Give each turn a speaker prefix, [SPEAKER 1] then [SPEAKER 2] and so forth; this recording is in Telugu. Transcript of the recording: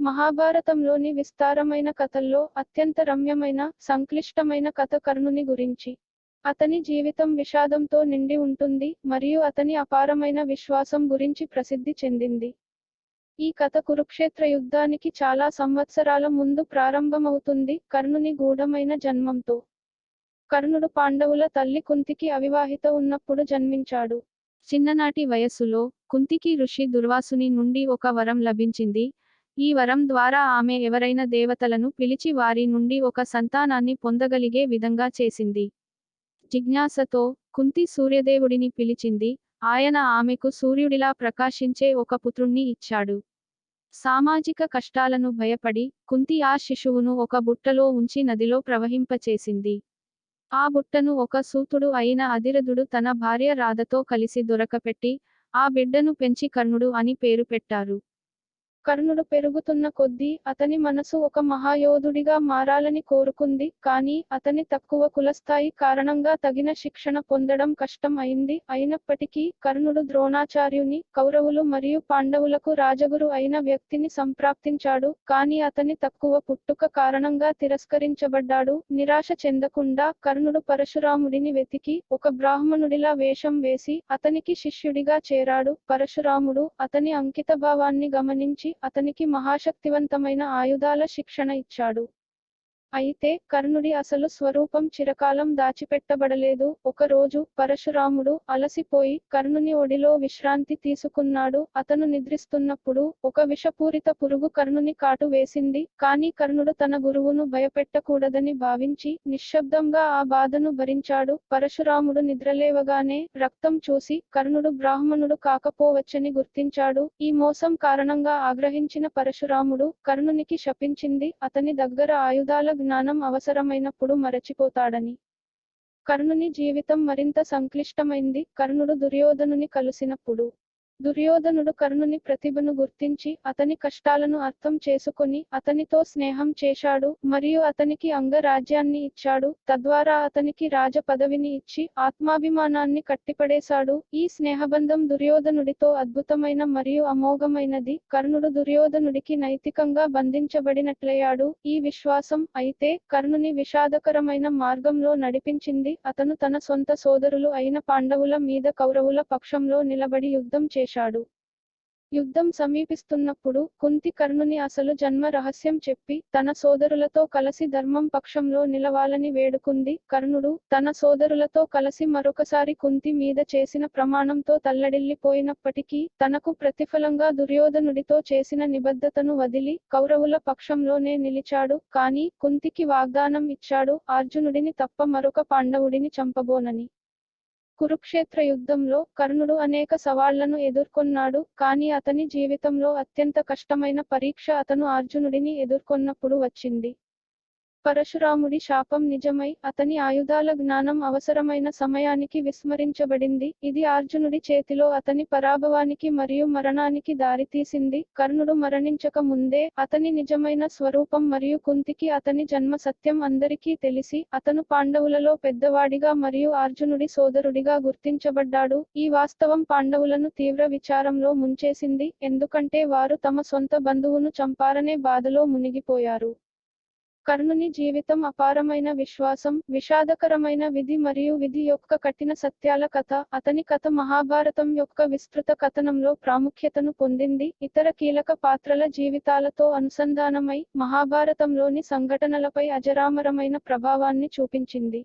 [SPEAKER 1] మహాభారతంలోని విస్తారమైన కథల్లో అత్యంత రమ్యమైన సంక్లిష్టమైన కథ కర్ణుని గురించి. అతని జీవితం విషాదంతో నిండి ఉంటుంది మరియు అతని అపారమైన విశ్వాసం గురించి ప్రసిద్ధి చెందింది. ఈ కథ కురుక్షేత్ర యుద్ధానికి చాలా సంవత్సరాల ముందు ప్రారంభమవుతుంది కర్ణుని గూఢమైన జన్మంతో. కర్ణుడు పాండవుల తల్లి కుంతికి అవివాహిత ఉన్నప్పుడు జన్మించాడు.
[SPEAKER 2] చిన్ననాటి వయస్సులో కుంతికి ఋషి దుర్వాసుని నుండి ఒక వరం లభించింది ఈ వరం ద్వారా ఆమె ఎవరైనా దేవతలను పిలిచి వారి నుండి ఒక సంతానాన్ని పొందగలిగే విధంగా చేసింది. జిజ్ఞాసతో కుంతి సూర్యదేవుడిని పిలిచింది. ఆయన ఆమెకు సూర్యుడిలా ప్రకాశించే ఒక పుత్రుణ్ణి ఇచ్చాడు. సామాజిక కష్టాలను భయపడి కుంతి ఆ శిశువును ఒక బుట్టలో ఉంచి నదిలో ప్రవహింపచేసింది. ఆ బుట్టను ఒక సూతుడు అయిన అధిరథుడు తన భార్య రాధతో కలిసి దొరకపెట్టి ఆ బిడ్డను పెంచి కర్ణుడు అని పేరు పెట్టారు.
[SPEAKER 1] కర్ణుడు పెరుగుతున్న కొద్దీ అతని మనసు ఒక మహాయోధుడిగా మారాలని కోరుకుంది కానీ అతని తక్కువ కులస్థాయి కారణంగా తగిన శిక్షణ పొందడం కష్టం అయింది. అయినప్పటికీ కర్ణుడు ద్రోణాచార్యుని కౌరవులు మరియు పాండవులకు రాజగురు అయిన వ్యక్తిని సంప్రాప్తించాడు కానీ అతని తక్కువ పుట్టుక కారణంగా తిరస్కరించబడ్డాడు. నిరాశ చెందకుండా కర్ణుడు పరశురాముడిని వెతికి ఒక బ్రాహ్మణుడిలా వేషం వేసి అతనికి శిష్యుడిగా చేరాడు. పరశురాముడు అతని అంకితభావాన్ని గమనించి అతనికి మహాశక్తివంతమైన ఆయుధాల శిక్షణ ఇచ్చాడు. అయితే కర్ణుడి అసలు స్వరూపం చిరకాలం దాచిపెట్టబడలేదు. ఒక రోజు పరశురాముడు అలసిపోయి కర్ణుని ఒడిలో విశ్రాంతి తీసుకున్నాడు. అతను నిద్రిస్తున్నప్పుడు ఒక విషపూరిత పురుగు కర్ణుని కాటు వేసింది. కానీ కర్ణుడు తన గురువును భయపెట్టకూడదని భావించి నిశ్శబ్దంగా ఆ బాధను భరించాడు. పరశురాముడు నిద్రలేవగానే రక్తం చూసి కర్ణుడు బ్రాహ్మణుడు కాకపోవచ్చని గుర్తించాడు. ఈ మోసం కారణంగా ఆగ్రహించిన పరశురాముడు కర్ణునికి శపించింది. అతని దగ్గర ఆయుధాల జ్ఞానం అవసరమైనప్పుడు మరచిపోతాడని. కర్ణుని జీవితం మరింత సంక్లిష్టమైంది. కర్ణుడు దుర్యోధనుని కలిసినప్పుడు. దుర్యోధనుడు కర్ణుని ప్రతిభను గుర్తించి అతని కష్టాలను అర్థం చేసుకుని అతనితో స్నేహం చేశాడు మరియు అతనికి అంగరాజ్యాన్ని ఇచ్చాడు. తద్వారా అతనికి రాజ పదవిని ఇచ్చి ఆత్మాభిమానాన్ని కట్టిపడేశాడు. ఈ స్నేహబంధం దుర్యోధనుడితో అద్భుతమైన మరియు అమోఘమైనది. కర్ణుడు దుర్యోధనుడికి నైతికంగా బంధించబడినట్లయ్యాడు. ఈ విశ్వాసం అయితే కర్ణుని విషాదకరమైన మార్గంలో నడిపించింది. అతను తన సొంత సోదరులు అయిన పాండవుల మీద కౌరవుల పక్షంలో నిలబడి యుద్ధం చేశాడు. యుద్ధం సమీపిస్తున్నప్పుడు కుంతి కర్ణుని అసలు జన్మ రహస్యం చెప్పి తన సోదరులతో కలిసి ధర్మం పక్షంలో నిలవాలని వేడుకుంది. కర్ణుడు తన సోదరులతో కలిసి మరొకసారి కుంతి మీద చేసిన ప్రమాణంతో తల్లడిల్లిపోయినప్పటికీ తనకు ప్రతిఫలంగా దుర్యోధనుడితో చేసిన నిబద్ధతను వదిలి కౌరవుల పక్షంలోనే నిలిచాడు. కాని కుంతికి వాగ్దానం ఇచ్చాడు. అర్జునుడిని తప్ప మరొక పాండవుడిని చంపబోనని. కురుక్షేత్ర యుద్ధంలో కర్ణుడు అనేక సవాళ్ళను ఎదుర్కొన్నాడు కానీ అతని జీవితంలో అత్యంత కష్టమైన పరీక్ష అతను అర్జునుడిని ఎదుర్కొన్నప్పుడు వచ్చింది. పరశురాముడి శాపం నిజమై అతని ఆయుధాల జ్ఞానం అవసరమైన సమయానికి విస్మరించబడింది. ఇది అర్జునుడి చేతిలో అతని పరాభవానికి మరియు మరణానికి దారితీసింది కర్ణుడు మరణించక ముందే అతని నిజమైన స్వరూపం మరియు కుంతికి అతని జన్మ సత్యం అందరికీ తెలిసి అతను పాండవులలో పెద్దవాడిగా మరియు అర్జునుడి సోదరుడిగా గుర్తించబడ్డాడు. ఈ వాస్తవం పాండవులను తీవ్ర విచారంలో ముంచేసింది. ఎందుకంటే వారు తమ సొంత బంధువును చంపారనే బాధలో మునిగిపోయారు. కర్ణుని జీవితం అపారమైన విశ్వాసం విషాదకరమైన విధి మరియు విధి యొక్క కఠిన సత్యాల కథ అతని కథ మహాభారతం యొక్క విస్తృత కథనంలో ప్రాముఖ్యతను పొందింది. ఇతర కీలక పాత్రల జీవితాలతో అనుసంధానమై మహాభారతంలోని సంఘటనలపై అజరామరమైన ప్రభావాన్ని చూపించింది.